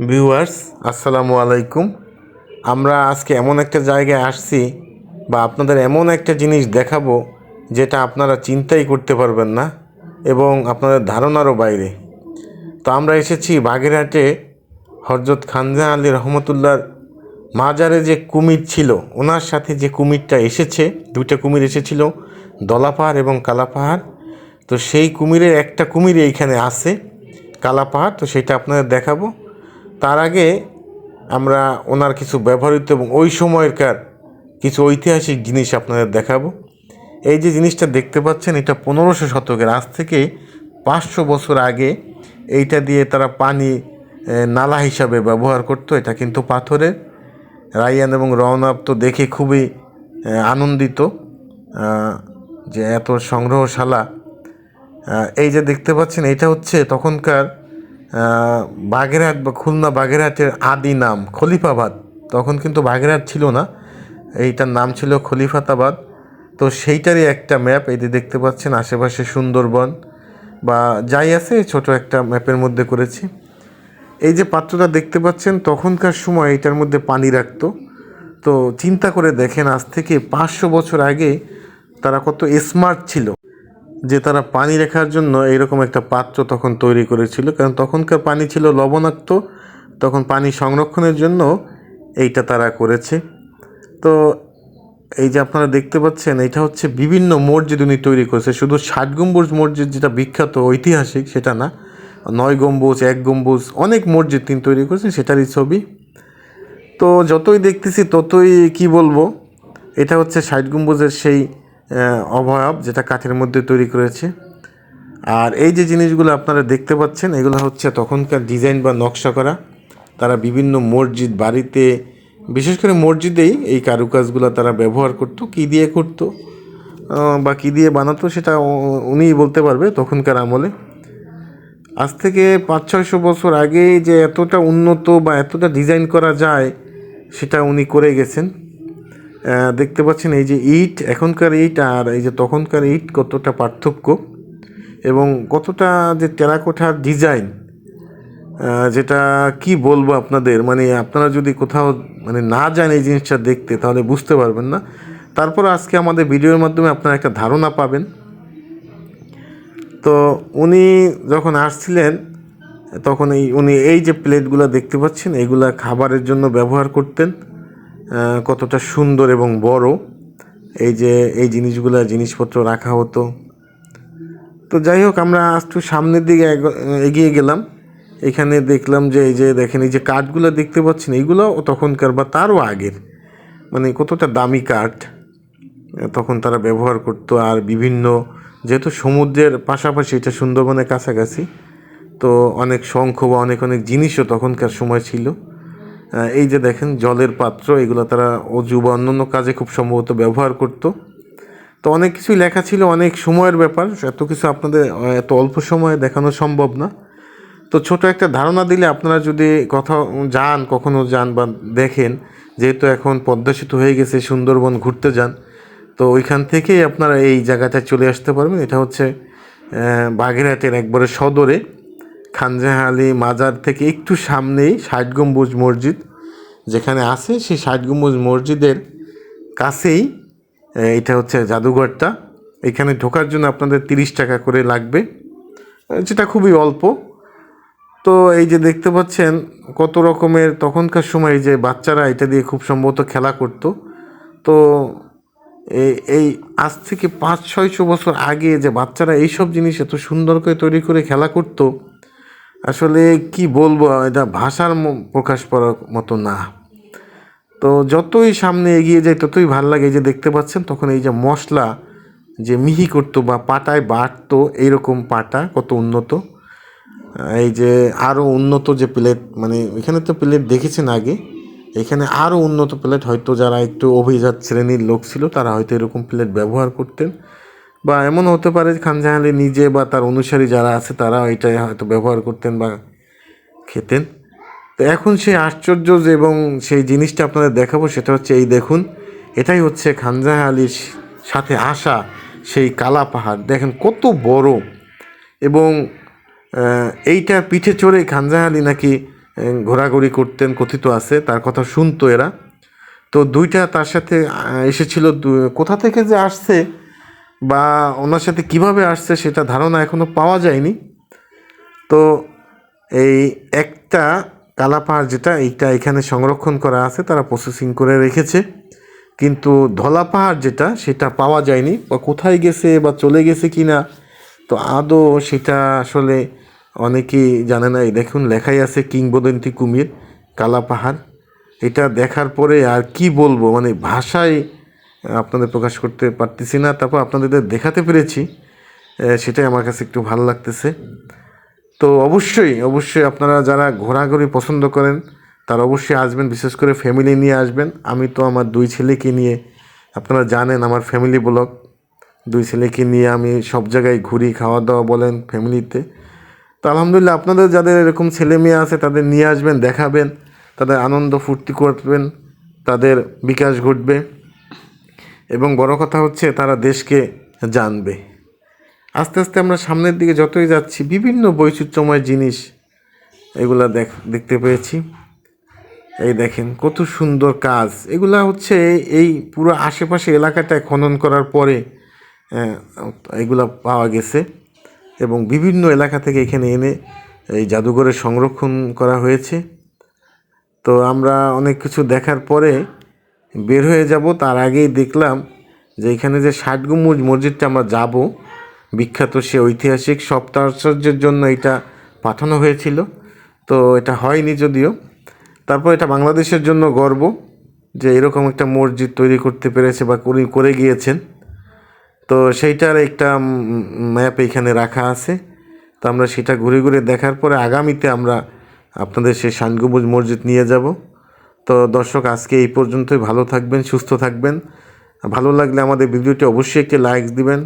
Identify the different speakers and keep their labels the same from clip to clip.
Speaker 1: Viewers, আসসালামু আলাইকুম। আমরা আজকে এমন একটা জায়গায় আসছি বা আপনাদের এমন একটা জিনিস দেখাবো যেটা আপনারা চিন্তাই করতে পারবেন না এবং আপনাদের ধারণারও বাইরে। তো আমরা এসেছি বাগেরহাটে হরজত খানজা আলী রহমতুল্লাহর মাজারে যে কুমির ছিল, ওনার সাথে যে কুমিরটা এসেছে, দুইটা কুমির এসেছিল, দলাপাহাড় এবং কালাপাহাড়। তো সেই কুমিরের একটা কুমির এইখানে আছে, কালাপাহাড়। তো সেটা আপনাদের দেখাবো। তার আগে আমরা ওনার কিছু ব্যবহৃত এবং ওই সময়কার কিছু ঐতিহাসিক জিনিস আপনাদের দেখাবো। এই যে জিনিসটা দেখতে পাচ্ছেন, এটা পনেরোশো শতকের, আজ থেকে পাঁচশো বছর আগে এইটা দিয়ে তারা পানি নালা হিসাবে ব্যবহার করতো। এটা কিন্তু পাথরের। রায়ান এবং রওনাব তো দেখে খুবই আনন্দিত যে এত সংগ্রহশালা। এই যে দেখতে পাচ্ছেন, এটা হচ্ছে তখনকার বাগেরহাট বা খুলনা বাগেরহাটের আদি নাম, খলিফাবাদ। তখন কিন্তু বাগেরহাট ছিল না। এইটার নাম ছিল খলিফাতাবাদ। তো সেইটারই একটা ম্যাপ এই দেখতে পাচ্ছেন আশেপাশে সুন্দরবন বা যাই আছে ছোট একটা ম্যাপের মধ্যে করেছি। এই যে পাত্রটা দেখতে পাচ্ছেন, তখনকার সময় এটার মধ্যে পানি রাখতো। তো চিন্তা করে দেখেন, আজ থেকে পাঁচশো বছর আগে তারা কত স্মার্ট ছিল। যে তারা পানি রাখার জন্য এইরকম একটা পাত্র তখন তৈরি করেছিল, কারণ তখনকার পানি ছিল লবণাক্ত, তখন পানি সংরক্ষণের জন্য এইটা তারা করেছে। তো এই যে আপনারা দেখতে পাচ্ছেন, এটা হচ্ছে বিভিন্ন মসজিদ উনি তৈরি করেছে। শুধু ষাট গম্বুজ মসজিদ যেটা বিখ্যাত ঐতিহাসিক, সেটা না। নয় গম্বুজ, এক গম্বুজ, অনেক মসজিদ তিনি তৈরি করেছেন, সেটারই ছবি। তো যতই দেখতেছি ততই কি বলব, এটা হচ্ছে ষাট গম্বুজের সেই অবয়ব যেটা কাঠের মধ্যে তৈরি করেছে। আর এই যে জিনিসগুলো আপনারা দেখতে পাচ্ছেন, এগুলো হচ্ছে তখনকার ডিজাইন বা নকশা করা। তারা বিভিন্ন মসজিদ, বাড়িতে, বিশেষ করে মসজিদেই এই কারুকাজগুলো তারা ব্যবহার করতো। কী দিয়ে করতো বা কী দিয়ে বানাতো সেটা উ- উনিই বলতে পারবে তখনকার আমলে। আজ থেকে পাঁচ ছয়শো বছর আগে যে এতটা উন্নত বা এতটা ডিজাইন করা যায়, সেটা উনি করে গেছেন। দেখতে পাচ্ছেন এই যে ইট, এখনকার ইট আর এই যে তখনকার ইট কতটা পার্থক্য এবং কতটা যে টেরাকোঠার ডিজাইন যেটা কি বলব আপনাদের মানে আপনারা যদি কোথাও মানে না যান এই জিনিসটা দেখতে, তাহলে বুঝতে পারবেন না। তারপর আজকে আমাদের ভিডিওর মাধ্যমে আপনারা একটা ধারণা পাবেন। তো উনি যখন আসছিলেন, তখন এই, উনি এই যে প্লেটগুলো দেখতে পাচ্ছেন এইগুলা খাবারের জন্য ব্যবহার করতেন। কতটা সুন্দর এবং বড়। এই যে, এই জিনিসগুলো, জিনিসপত্র রাখা হতো। তো যাই হোক, আমরা একটু সামনের দিকে এগিয়ে গেলাম। এখানে দেখলাম যে, এই যে দেখেন, এই যে কাঠগুলো দেখতে পাচ্ছেন এইগুলো তখনকার বা তারও আগের। মানে কতটা দামি কাঠ তখন তারা ব্যবহার করতো। আর বিভিন্ন, যেহেতু সমুদ্রের পাশাপাশি এটা সুন্দরবনের কাছাকাছি, তো অনেক শঙ্খ বা অনেক অনেক জিনিসও তখনকার সময় ছিল। এই যে দেখেন জলের পাত্র এগুলো তারা অজু বা অন্যান্য কাজে খুব সম্ভবত ব্যবহার করতো। তো অনেক কিছুই লেখা ছিল অনেক সময়ের ব্যাপার। এত কিছু আপনাদের এত অল্প সময়ে দেখানো সম্ভব না। তো ছোট একটা ধারণা দিলে আপনারা যদি কোথাও যান কখনো যান বা দেখেন যেহেতু এখন পদ্মা সেতু হয়ে গেছে সুন্দরবন ঘুরতে যান তো ওইখান থেকেই আপনারা এই জায়গাটায় চলে আসতে পারবেন। এটা হচ্ছে আহ, বাগেরহাটের একবারে সদরে। খানজাহা আলী মাজার থেকে একটু সামনেই ষাট গম্বুজ মসজিদ যেখানে আছে, সেই ষাট গম্বুজ মসজিদের কাছেই এটা হচ্ছে জাদুঘরটা। এখানে ঢোকার জন্য আপনাদের তিরিশ টাকা করে লাগবে যেটা খুবই অল্প। তো এই যে দেখতে পাচ্ছেন কত রকমের তখনকার সময় যে বাচ্চারা এটা দিয়ে খুব সম্ভবত খেলা করতো। তো এই এই আজ থেকে পাঁচ ছয়শো বছর আগে যে বাচ্চারা এইসব জিনিস এত সুন্দর করে তৈরি করে খেলা করতো আসলে কি বলব, এটা ভাষার প্রকাশ করার মতো না। তো যতই সামনে এগিয়ে যায় ততই ভালো লাগে এই যে দেখতে পাচ্ছেন, তখন এই যে মশলা যে মিহি করতো বা পাটায় বাটতো এইরকম পাটা কত উন্নত। এই যে আরও উন্নত যে প্লেট মানে এখানে তো প্লেট দেখেছেন আগে, এখানে আরও উন্নত প্লেট হয়তো যারা একটু অভিজাত শ্রেণির লোক ছিল, তারা হয়তো এরকম প্লেট ব্যবহার করতেন। বা এমন হতে পারে খানজাহান আলী নিজে বা তার অনুসারী যারা আছে তারা এটাই হয়তো ব্যবহার করতেন বা খেতেন। তো এখন সেই আশ্চর্য যে এবং সেই জিনিসটা আপনাদের দেখাবো, সেটা হচ্ছে এই দেখুন, এটাই হচ্ছে খানজাহা আলীর সাথে আসা সেই কালা পাহাড়। দেখেন কত বড় এবং এইটা পিঠে চড়ে খানজাহা আলী নাকি ঘোরাঘুরি করতেন, কথিত আছে, তার কথা শুনতো এরা। তো দুইটা তার সাথে এসেছিল কোথা থেকে যে আসছে বা ওনার সাথে কীভাবে আসছে সেটা ধারণা এখনও পাওয়া যায়নি। তো এই একটা কালাপাহাড় যেটা, এইটা এখানে সংরক্ষণ করা আছে, তারা প্রসেসিং করে রেখেছে। কিন্তু ধলা পাহাড় যেটা, সেটা পাওয়া যায়নি। বা কোথায় গেছে বা চলে গেছে কি না তো আদৌ সেটা আসলে অনেকেই জানে না। দেখুন, লেখাই আছে কিংবদন্তি কুমির কালা পাহাড় এটা দেখার পরে আর কি বলব? মানে ভাষায় আপনাদের প্রকাশ করতে পারতেছি না, তারপর আপনাদের দেখাতে পেরেছি সেটাই আমার কাছে একটু ভালো লাগতেছে। তো অবশ্যই অবশ্যই আপনারা যারা ঘোরাঘুরি পছন্দ করেন, তারা অবশ্যই আসবেন, বিশেষ করে ফ্যামিলি নিয়ে আসবেন। আমি তো আমার দুই ছেলেকে নিয়ে, আপনারা জানেন আমার ফ্যামিলি ব্লগ দুই ছেলেকে নিয়ে আমি সব জায়গায় ঘুরি খাওয়া দাওয়া বলেন ফ্যামিলিতে তো আলহামদুলিল্লাহ, আপনাদের যাদের এরকম ছেলে মেয়ে আছে, তাদের নিয়ে আসবেন, দেখাবেন, তাদের আনন্দ ফুর্তি করবেন, তাদের বিকাশ ঘটবে। এবং বড় কথা হচ্ছে তারা দেশকে জানবে। আস্তে আস্তে আমরা সামনের দিকে যতই যাচ্ছি, বিভিন্ন বৈচিত্র্যময় জিনিস এগুলা দেখ, দেখতে পেয়েছি। এই দেখেন, কত সুন্দর কাজ। এগুলা হচ্ছে এই পুরো আশেপাশে এলাকাটায় খনন করার পরে এগুলা পাওয়া গেছে এবং বিভিন্ন এলাকা থেকে এখানে এনে এই জাদুঘরে সংরক্ষণ করা হয়েছে। তো আমরা অনেক কিছু দেখার পরে বের হয়ে যাব, তার আগেই দেখলাম যে এখানে যে ষাট গম্বুজ মসজিদটা আমরা যাব, বিখ্যাত সে ঐতিহাসিক সপ্তাশ্চর্যের জন্য এটা পাঠানো হয়েছিল। তো এটা হয়নি যদিও। তারপর এটা বাংলাদেশের জন্য গর্ব যে এরকম একটা মসজিদ তৈরি করতে পেরেছে বা করে- করে গিয়েছেন। তো সেইটার একটা ম্যাপ এখানে রাখা আছে। তো আমরা সেটা ঘুরে ঘুরে দেখার পরে আগামীতে আমরা আপনাদের সেই শানগুবুজ মসজিদ নিয়ে যাব। তো দর্শক, আজকে এই পর্যন্তই। ভালো থাকবেন, সুস্থ থাকবেন। ভালো লাগলে আমাদের ভিডিওটি অবশ্যই একটি লাইক দিবেন।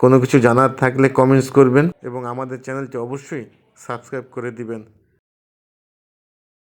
Speaker 1: কোনো কিছু জানার থাকলে কমেন্টস করবেন এবং আমাদের চ্যানেলটি অবশ্যই সাবস্ক্রাইব করে দিবেন।